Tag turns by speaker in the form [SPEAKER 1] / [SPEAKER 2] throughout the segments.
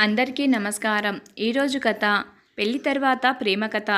[SPEAKER 1] అందరికీ నమస్కారం. ఈరోజు కథ పెళ్ళి తర్వాత ప్రేమ కథ.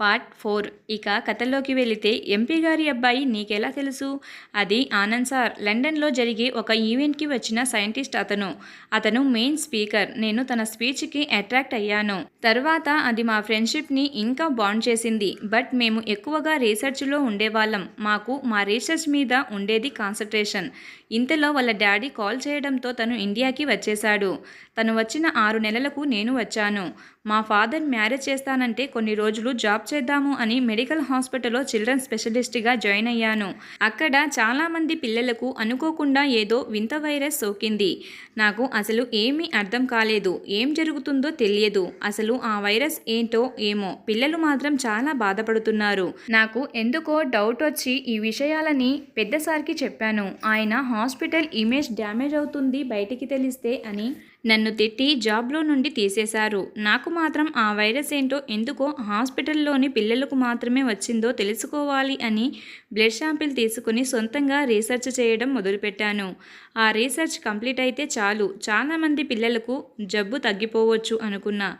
[SPEAKER 1] Part four. ఇక కథల్లోకి వెళితే ఎంపీ గారి అబ్బాయి నీకెలా తెలుసు? అది ఆనంద్ సార్. లండన్లో జరిగే ఒక ఈవెంట్కి వచ్చిన సైంటిస్ట్ అతను. అతను మెయిన్ స్పీకర్. నేను తన స్పీచ్కి అట్రాక్ట్ అయ్యాను. తర్వాత అది మా ఫ్రెండ్షిప్ని ఇంకా బాండ్ చేసింది. బట్ మేము ఎక్కువగా రీసెర్చ్లో ఉండేవాళ్ళం. మాకు మా రీసెర్చ్ మీద ఉండేది కాన్సన్ట్రేషన్. ఇంతలో వాళ్ళ డాడీ కాల్ చేయడంతో తను ఇండియాకి వచ్చేశాడు. తను వచ్చిన ఆరు నెలలకు నేను వచ్చాను. మా ఫాదర్ మ్యారేజ్ చేస్తానంటే కొన్ని రోజులు జాబ్ చేద్దాము అని మెడికల్ హాస్పిటల్లో చిల్డ్రన్ స్పెషలిస్ట్గా జాయిన్ అయ్యాను. అక్కడ చాలామంది పిల్లలకు అనుకోకుండా ఏదో వింత వైరస్ సోకింది. నాకు అసలు ఏమీ అర్థం కాలేదు. ఏం జరుగుతుందో తెలియదు. అసలు ఆ వైరస్ ఏంటో ఏమో పిల్లలు మాత్రం చాలా బాధపడుతున్నారు. నాకు ఎందుకో డౌట్ వచ్చి ఈ విషయాలని పెద్ద సార్కి చెప్పాను. ఆయన హాస్పిటల్ ఇమేజ్ డ్యామేజ్ అవుతుంది బయటికి తెలిస్తే అని నన్ను తిట్టి జాబ్లో నుండి తీసేశారు. నాకు మాత్రం ఆ వైరస్ ఏంటో ఎందుకో హాస్పిటల్లోని పిల్లలకు మాత్రమే వచ్చిందో తెలుసుకోవాలి అని బ్లడ్ శాంపిల్ తీసుకుని సొంతంగా రీసెర్చ్ చేయడం మొదలుపెట్టాను. ఆ రీసెర్చ్ కంప్లీట్ అయితే చాలు. చాలామంది పిల్లలకు జబ్బు తగ్గిపోవచ్చు అనుకున్నా.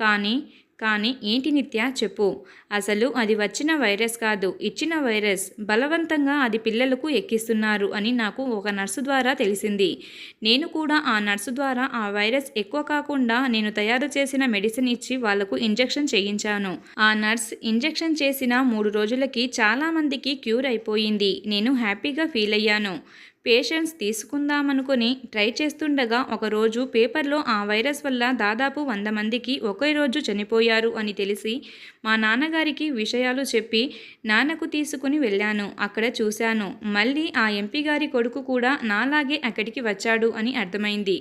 [SPEAKER 1] కానీ కానీ ఏంటి నిత్య చెప్పు. అసలు అది వచ్చిన వైరస్ కాదు. ఇచ్చిన వైరస్. బలవంతంగా అది పిల్లలకు ఎక్కిస్తున్నారు అని నాకు ఒక నర్సు ద్వారా తెలిసింది. నేను కూడా ఆ నర్సు ద్వారా ఆ వైరస్ ఎక్కువ కాకుండా నేను తయారు చేసిన మెడిసిన్ ఇచ్చి వాళ్ళకు ఇంజెక్షన్ చేయించాను. ఆ నర్స్ ఇంజెక్షన్ చేసిన మూడు రోజులకి చాలామందికి క్యూర్ అయిపోయింది. నేను హ్యాపీగా ఫీల్ అయ్యాను. పేషెంట్స్ తీసుకుందామనుకుని ట్రై చేస్తుండగా ఒకరోజు పేపర్లో ఆ వైరస్ వల్ల దాదాపు వంద మందికి ఒకే రోజు చనిపోయారు అని తెలిసి మా నాన్నగారికి విషయాలు చెప్పి నాన్నకు తీసుకుని వెళ్ళాను. అక్కడ చూశాను. మళ్ళీ ఆ ఎంపీ గారి కొడుకు కూడా నాలాగే అక్కడికి వచ్చాడు అని అర్థమైంది.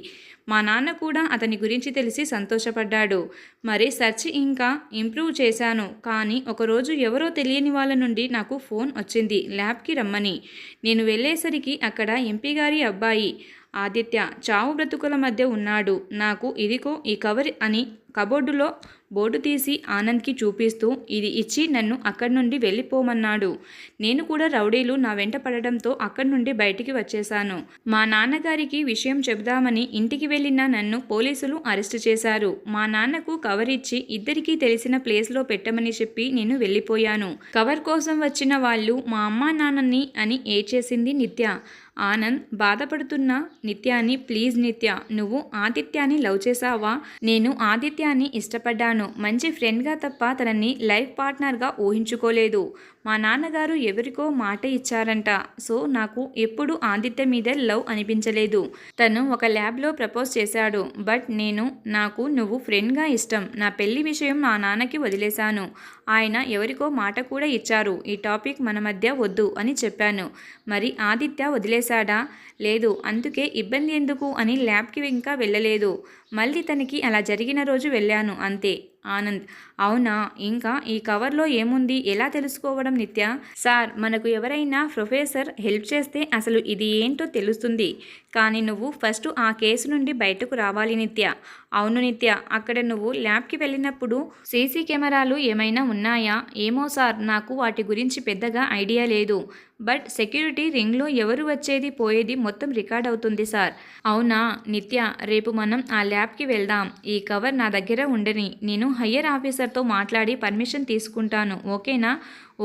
[SPEAKER 1] మా నాన్న కూడా అతని గురించి తెలిసి సంతోషపడ్డాడు. మరి సెర్చ్ ఇంకా ఇంప్రూవ్ చేశాను. కానీ ఒకరోజు ఎవరో తెలియని వాళ్ళ నుండి నాకు ఫోన్ వచ్చింది. ల్యాబ్కి రమ్మని. నేను వెళ్ళేసరికి అక్కడ ఎంపీ గారి అబ్బాయి. ఆదిత్య చావు బ్రతుకుల మధ్య ఉన్నాడు. నాకు ఇదిగో ఈ కవర్ అని కబోర్డులో బోర్డు తీసి ఆనంద్కి చూపిస్తూ ఇది ఇచ్చి నన్ను అక్కడి నుండి వెళ్ళిపోమన్నాడు. నేను కూడా రౌడీలు నా వెంట పడడంతో అక్కడి నుండి బయటికి వచ్చేశాను. మా నాన్నగారికి విషయం చెబుదామని ఇంటికి వెళ్ళిన నన్ను పోలీసులు అరెస్ట్ చేశారు. మా నాన్నకు కవర్ ఇచ్చి ఇద్దరికీ తెలిసిన ప్లేస్లో పెట్టమని చెప్పి నేను వెళ్ళిపోయాను. కవర్ కోసం వచ్చిన వాళ్ళు మా అమ్మా నాన్నని అని ఏడ్చేసింది నిత్య. ఆనంద్ బాధపడుతున్న నిత్యాని ప్లీజ్ నిత్య నువ్వు ఆదిత్యాన్ని లవ్ చేసావా నేను ఆదిత్యాన్ని ఇష్టపడ్డాను. మంచి ఫ్రెండ్గా తప్ప తనని లైఫ్ పార్ట్నర్గా ఊహించుకోలేదు. మా నాన్నగారు ఎవరికో మాట ఇచ్చారంట. సో నాకు ఎప్పుడు ఆదిత్య మీద లవ్ అనిపించలేదు. తను ఒక ల్యాబ్లో ప్రపోజ్ చేశాడు. బట్ నేను నాకు నువ్వు ఫ్రెండ్గా ఇష్టం. నా పెళ్ళి విషయం మా నాన్నకి వదిలేశాను. ఆయన ఎవరికో మాట కూడా ఇచ్చారు. ఈ టాపిక్ మన మధ్య వద్దు అని చెప్పాను. మరి ఆదిత్య వదిలేశాడా? లేదు అందుకే ఇబ్బంది ఎందుకు అని ల్యాబ్కి ఇంకా వెళ్ళలేదు. మళ్ళీ తనకి అలా జరిగిన రోజు వెళ్ళాను అంతే. ఆనంద్. అవునా? ఇంకా ఈ కవర్లో ఏముంది? ఎలా తెలుసుకోవడం నిత్య? సార్ మనకు ఎవరైనా ప్రొఫెసర్ హెల్ప్ చేస్తే అసలు ఇది ఏంటో తెలుస్తుంది. కానీ నువ్వు ఫస్ట్ ఆ కేసు నుండి బయటకు రావాలి నిత్య. అవును నిత్య అక్కడ నువ్వు ల్యాబ్కి వెళ్ళినప్పుడు సీసీ కెమెరాలు ఏమైనా ఉన్నాయా? ఏమో సార్ నాకు వాటి గురించి పెద్దగా ఐడియా లేదు. బట్ సెక్యూరిటీ రింగ్లో ఎవరు వచ్చేది పోయేది మొత్తం రికార్డ్ అవుతుంది సార్. అవునా? నిత్య రేపు మనం ఆ ల్యాబ్కి వెళ్దాం. ఈ కవర్ నా దగ్గర ఉండని. నేను హయ్యర్ ఆఫీసర్తో మాట్లాడి పర్మిషన్ తీసుకుంటాను. ఓకేనా?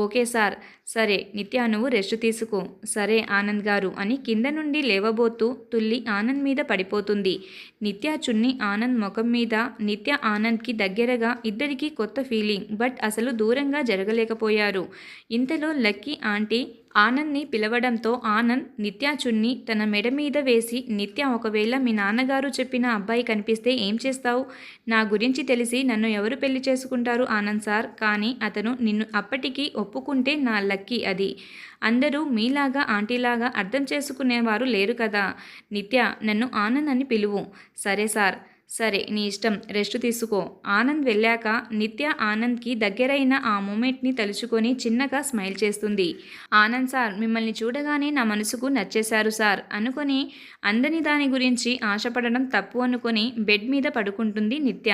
[SPEAKER 1] Okay sir. సరే నిత్య నువ్వు రెస్ట్ తీసుకో. సరే ఆనంద్ గారు అని కింద నుండి లేవబోతూ తుల్లి ఆనంద్ మీద పడిపోతుంది. నిత్య చున్ని ఆనంద్ ముఖం మీద నిత్య ఆనంద్కి దగ్గరగా ఇద్దరికీ కొత్త ఫీలింగ్ బట్ అసలు దూరంగా జరగలేకపోయారు. ఇంతలో లక్కీ ఆంటీ ఆనంద్ని పిలవడంతో ఆనంద్ నిత్య చున్ని తన మెడ మీద వేసి నిత్య ఒకవేళ మీ నాన్నగారు చెప్పిన అబ్బాయి కనిపిస్తే ఏం చేస్తావు? నా గురించి తెలిసి నన్ను ఎవరు పెళ్ళి చేసుకుంటారు ఆనంద్ సార్? కానీ అతను నిన్ను అప్పటికి ఒప్పుకుంటే నా లక్కీ అది. అందరూ మీలాగా ఆంటీలాగా అర్థం చేసుకునేవారు లేరు కదా. నిత్య నన్ను ఆనంద్ అని పిలువు. సరే సార్. సరే నీ ఇష్టం. రెస్ట్ తీసుకో. ఆనంద్ వెళ్ళాక నిత్య ఆనంద్కి దగ్గరైన ఆ మూమెంట్ని తలుచుకొని చిన్నగా స్మైల్ చేస్తుంది. ఆనంద్ సార్ మిమ్మల్ని చూడగానే నా మనసుకు నచ్చేశారు సార్. అనుకొని అందని దాని గురించి ఆశపడడం తప్పు అనుకొని బెడ్ మీద పడుకుంటుంది నిత్య.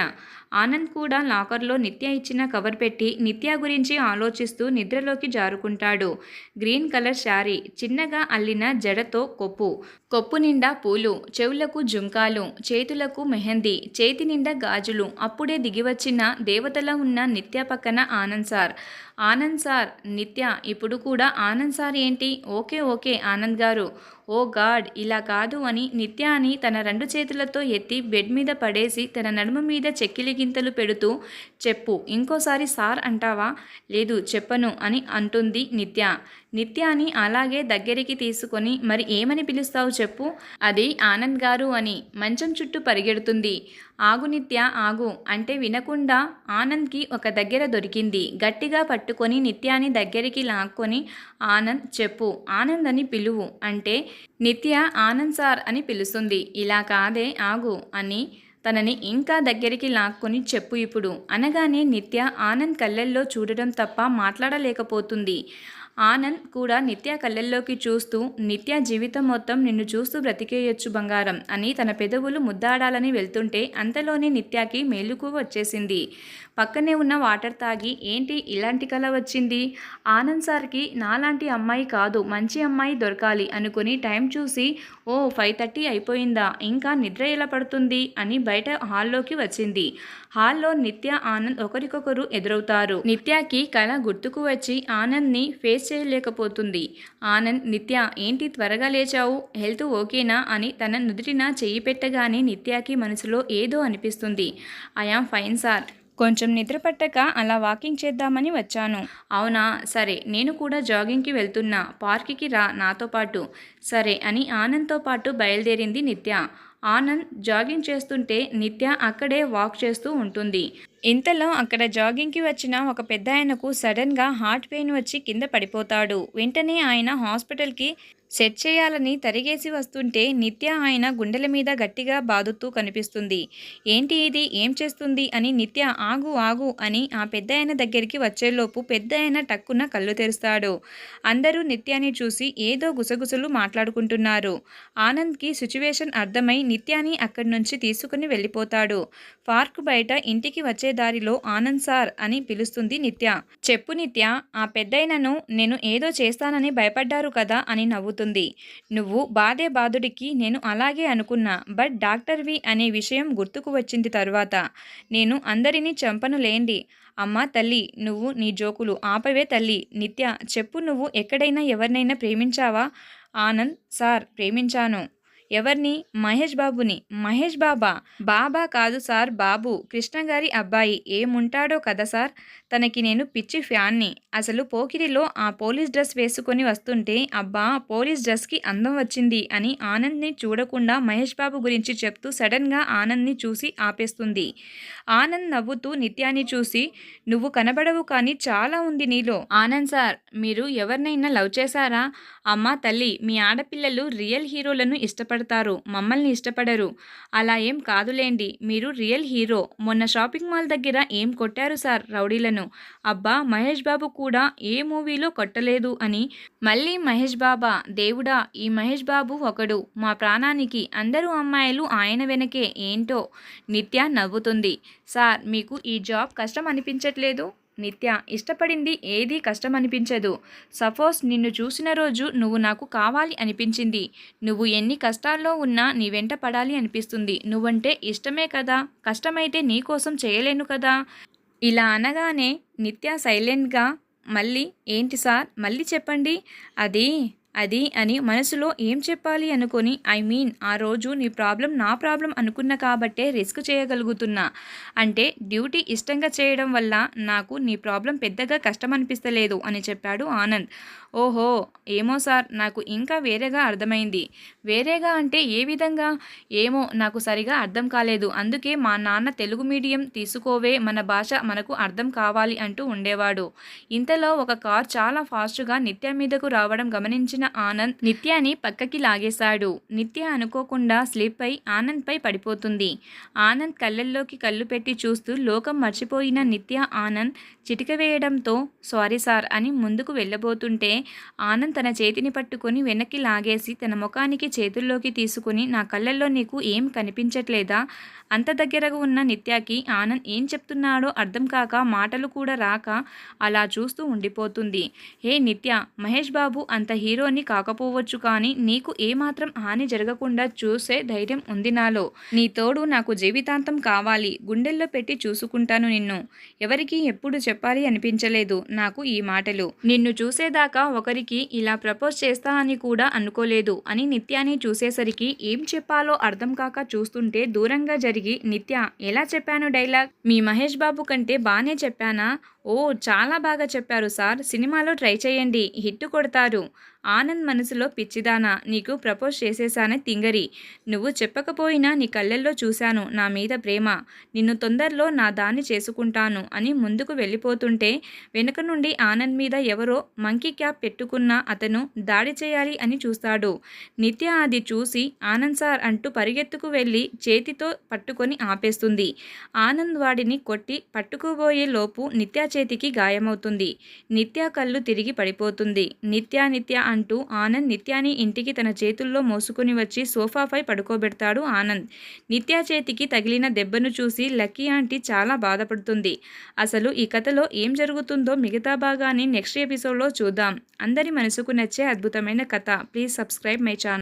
[SPEAKER 1] ఆనంద్ కూడా లాకర్లో నిత్య ఇచ్చిన కవర్ పెట్టి నిత్య గురించి ఆలోచిస్తూ నిద్రలోకి జారుకుంటాడు. గ్రీన్ కలర్ శారీ చిన్నగా అల్లిన జడతో కొప్పు. కొప్పు నిండా పూలు చెవులకు జుంకాలు చేతులకు మెహందీ మెహందీ చేతి నిండా గాజులు. అప్పుడే దిగివచ్చిన దేవతలా ఉన్న నిత్య పక్కన ఆనంద్ సార్. ఆనంద్ సార్ నిత్య ఇప్పుడు కూడా ఆనంద్ సార్ ఏంటి? Okay okay Anand garu. Oh God ఇలా కాదు అని నిత్యాని తన రెండు చేతులతో ఎత్తి బెడ్ మీద పడేసి తన నడుము మీద చెక్కిలి గింతలు పెడుతూ చెప్పు ఇంకోసారి సార్ అంటావా? లేదు చెప్పను అని అంటుంది నిత్య. నిత్యాని అలాగే దగ్గరికి తీసుకొని మరి ఏమని పిలుస్తావు చెప్పు? అది ఆనంద్ గారు అని మంచం చుట్టూ పరిగెడుతుంది. ఆగు నిత్య ఆగు అంటే వినకుండా ఆనంద్కి ఒక దగ్గర దొరికింది. గట్టిగా పట్టుకొని నిత్యాని దగ్గరికి లాక్కొని ఆనంద్ చెప్పు. ఆనంద్ అని పిలువు అంటే నిత్య ఆనంద్ సార్ అని పిలుస్తుంది. ఇలా కాదే ఆగు అని తనని ఇంకా దగ్గరికి లాక్కొని చెప్పు ఇప్పుడు. అనగానే నిత్య ఆనంద్ కళ్ళల్లో చూడడం తప్ప మాట్లాడలేకపోతుంది. ఆనంద్ కూడా నిత్య కళ్ళల్లోకి చూస్తూ నిత్య జీవితం మొత్తం నిన్ను చూస్తూ బ్రతికేయొచ్చు బంగారం అని తన పెదవులు ముద్దాడాలని వెళ్తుంటే అంతలోనే నిత్యాకి మేలుకు వచ్చేసింది. పక్కనే ఉన్న వాటర్ తాగి ఏంటి ఇలాంటి కళ వచ్చింది? ఆనంద్ సార్కి నాలాంటి అమ్మాయి కాదు మంచి అమ్మాయి దొరకాలి అనుకుని టైం చూసి ఓ ఫైవ్ థర్టీ అయిపోయిందా ఇంకా నిద్ర ఎలా పడుతుంది? అని బయట హాల్లోకి వచ్చింది. హాల్లో నిత్య ఆనంద్ ఒకరికొకరు ఎదురవుతారు. నిత్యకి కళ గుర్తుకు వచ్చి ఆనంద్ని ఫేస్ చేయలేకపోతుంది. ఆనంద్ నిత్య ఏంటి త్వరగా లేచావు? హెల్త్ ఓకేనా? అని తన నుదుటిన చెయ్యి పెట్టగానే నిత్యకి మనసులో ఏదో అనిపిస్తుంది. I am fine sir. కొంచెం నిద్ర పట్టక అలా వాకింగ్ చేద్దామని వచ్చాను. అవునా? సరే. నేను కూడా జాగింగ్కి వెళ్తున్నా. పార్క్కి రా నాతో పాటు. సరే అని ఆనంద్తో పాటు బయలుదేరింది నిత్య. ఆనంద్ జాగింగ్ చేస్తుంటే నిత్య అక్కడే వాక్ చేస్తూ ఉంటుంది. ఇంతలో అక్కడ జాగింగ్కి వచ్చిన ఒక పెద్ద ఆయనకు సడన్గా హార్ట్ పెయిన్ వచ్చి కింద పడిపోతాడు. వెంటనే ఆయన హాస్పిటల్కి సెట్ చేయాలని తరిగేసి వస్తుంటే నిత్య ఆయన గుండెల మీద గట్టిగా బాదుతూ కనిపిస్తుంది. ఏంటి ఇది? ఏం చేస్తుంది? అని నిత్య ఆగు ఆగు అని ఆ పెద్ద ఆయన దగ్గరికి వచ్చేలోపు పెద్ద ఆయన టక్కున కళ్ళు తెరుస్తాడు. అందరూ నిత్యాని చూసి ఏదో గుసగుసలు మాట్లాడుకుంటున్నారు. ఆనంద్కి సిచ్యువేషన్ అర్థమై నిత్యాని అక్కడి నుంచి తీసుకుని వెళ్ళిపోతాడు. పార్క్ బయట ఇంటికి వచ్చే దారిలో ఆనంద్ సార్ అని పిలుస్తుంది నిత్య. చెప్పు నిత్య ఆ పెద్దయినను నేను ఏదో చేస్తానని భయపడ్డారు కదా అని నవ్వుతుంది. నువ్వు బాధే బాధుడికి నేను అలాగే అనుకున్నా బట్ డాక్టర్వి అనే విషయం గుర్తుకు వచ్చింది తరువాత. నేను అందరినీ చంపను లేండి. అమ్మా తల్లి నువ్వు నీ జోకులు ఆపవే తల్లి. నిత్య చెప్పు నువ్వు ఎక్కడైనా ఎవరినైనా ప్రేమించావా? ఆనంద్ సార్ ప్రేమించాను. ఎవరిని? మహేష్ బాబుని. మహేష్ బాబా? బాబా కాదు సార్ బాబు. కృష్ణ గారి అబ్బాయి. ఏముంటాడో కదా సార్? తనకి నేను పిచ్చి ఫ్యాన్ని. అసలు పోకిరిలో ఆ పోలీస్ డ్రెస్ వేసుకొని వస్తుంటే అబ్బా పోలీస్ డ్రెస్కి అందం వచ్చింది అని ఆనంద్ని చూడకుండా మహేష్ బాబు గురించి చెప్తూ సడన్గా ఆనంద్ని చూసి ఆపేస్తుంది. ఆనంద్ నవ్వుతూ నిత్యాన్ని చూసి నువ్వు కనబడవు కానీ చాలా ఉంది నీలో. ఆనంద్ సార్ మీరు ఎవరినైనా లవ్ చేశారా? అమ్మా తల్లి మీ ఆడపిల్లలు రియల్ హీరోలను ఇష్టపడతారు మమ్మల్ని ఇష్టపడరు. అలా ఏం కాదులేండి మీరు రియల్ హీరో. మొన్న షాపింగ్ మాల్ దగ్గర ఏం కొట్టారు సార్ రౌడీలను? అబ్బా మహేష్ బాబు కూడా ఏ మూవీలో కొట్టలేదు అని. మళ్ళీ మహేష్ బాబా దేవుడా ఈ మహేష్ బాబు ఒకడు. మా ప్రాణానికి అందరూ అమ్మాయిలు ఆయన వెనకే ఏంటో నిత్య నవ్వుతుంది. సార్ మీకు ఈ జాబ్ కష్టం అనిపించట్లేదు? నిత్య ఇష్టపడింది ఏదీ కష్టమనిపించదు. సపోజ్ నిన్ను చూసిన రోజు నువ్వు నాకు కావాలి అనిపించింది. నువ్వు ఎన్ని కష్టాల్లో ఉన్నా నీ వెంట పడాలి అనిపిస్తుంది. నువ్వంటే ఇష్టమే కదా. కష్టమైతే నీకోసం చేయలేను కదా. ఇలా అనగానే నిత్య సైలెంట్గా మళ్ళీ? ఏంటి సార్? మళ్ళీ చెప్పండి. అది అది అని మనసులో ఏం చెప్పాలి అనుకొని ఐ మీన్ ఆ రోజు నీ ప్రాబ్లం నా ప్రాబ్లం అనుకున్న కాబట్టే రిస్క్ చేయగలుగుతున్నా. అంటే డ్యూటీ ఇష్టంగా చేయడం వల్ల నాకు నీ ప్రాబ్లం పెద్దగా కష్టం అనిపిస్తలేదు అని చెప్పాడు ఆనంద్. ఓహో ఏమో సార్ నాకు ఇంకా వేరేగా అర్థమైంది. వేరేగా అంటే ఏ విధంగా? ఏమో నాకు సరిగా అర్థం కాలేదు. అందుకే మా నాన్న తెలుగు మీడియం తీసుకోవే మన భాష మనకు అర్థం కావాలి అంటూ ఉండేవాడు. ఇంతలో ఒక కార్ చాలా ఫాస్ట్గా నిత్య మీదకు రావడం గమనించిన ఆనంద్ నిత్యాని పక్కకి లాగేశాడు. నిత్య అనుకోకుండా స్లిప్ అయి ఆనంద్పై పడిపోతుంది. ఆనంద్ కళ్ళల్లోకి కళ్ళు పెట్టి చూస్తూ లోకం మర్చిపోయిన నిత్య ఆనంద్ చిటిక వేయడంతో సారీ సార్ అని ముందుకు వెళ్ళబోతుంటే ఆనంద్ తన చేతిని పట్టుకొని వెనక్కి లాగేసి తన ముఖానికి చేతుల్లోకి తీసుకుని నా కళ్ళల్లో నీకు ఏం కనిపించట్లేదా? అంత దగ్గరగా ఉన్న నిత్యాకి ఆనంద్ ఏం చెప్తున్నాడో అర్థం కాక మాటలు కూడా రాక అలా చూస్తూ ఉండిపోతుంది. హే నిత్య మహేష్ బాబు అంత హీరోని కాకపోవచ్చు కానీ నీకు ఏమాత్రం హాని జరగకుండా చూసే ధైర్యం ఉంది నాలో. నీ తోడు నాకు జీవితాంతం కావాలి. గుండెల్లో పెట్టి చూసుకుంటాను నిన్ను. ఎవరికి ఎప్పుడు చెప్పాలి అనిపించలేదు నాకు ఈ మాటలు. నిన్ను చూసేదాకా ఒకరికి ఇలా ప్రపోజ్ చేస్తా అని కూడా అనుకోలేదు. అని నిత్యాని చూసేసరికి ఏం చెప్పాలో అర్థం కాక చూస్తుంటే దూరంగా జరిగి నిత్య ఎలా చెప్పాను డైలాగ్? మీ మహేష్ బాబు కంటే బాగానే చెప్పానా? ఓ చాలా బాగా చెప్పారు సార్. సినిమాలో ట్రై చేయండి. హిట్ కొడతారు. ఆనంద్ మనసులో పిచ్చిదానా నీకు ప్రపోజ్ చేసేసానే తింగరి. నువ్వు చెప్పకపోయినా నీ కళ్ళల్లో చూశాను నా మీద ప్రేమ. నిన్ను తొందరలో నా దాన్ని చేసుకుంటాను అని ముందుకు వెళ్ళిపోతుంటే వెనుక నుండి ఆనంద్ మీద ఎవరో మంకీ క్యాప్ పెట్టుకున్న అతను దాడి చేయాలి అని చూస్తాడు. నిత్య అది చూసి ఆనంద్ సార్ అంటూ పరిగెత్తుకు వెళ్ళి చేతితో పట్టుకొని ఆపేస్తుంది. ఆనంద్ వాడిని కొట్టి పట్టుకుపోయే లోపు నిత్య చేతికి గాయమవుతుంది. నిత్య కళ్ళు తిరిగి పడిపోతుంది. నిత్య నిత్య అంటూ ఆనంద్ నిత్యాని ఇంటికి తన చేతుల్లో మోసుకొని వచ్చి సోఫాపై పడుకోబెడతాడు ఆనంద్. నిత్యా చేతికి తగిలిన దెబ్బను చూసి లక్కీ ఆంటీ చాలా బాధపడుతుంది. అసలు ఈ కథలో ఏం జరుగుతుందో మిగతా భాగాన్ని నెక్స్ట్ ఎపిసోడ్లో చూద్దాం. అందరి మనసుకు నచ్చే అద్భుతమైన కథ. Please subscribe my channel.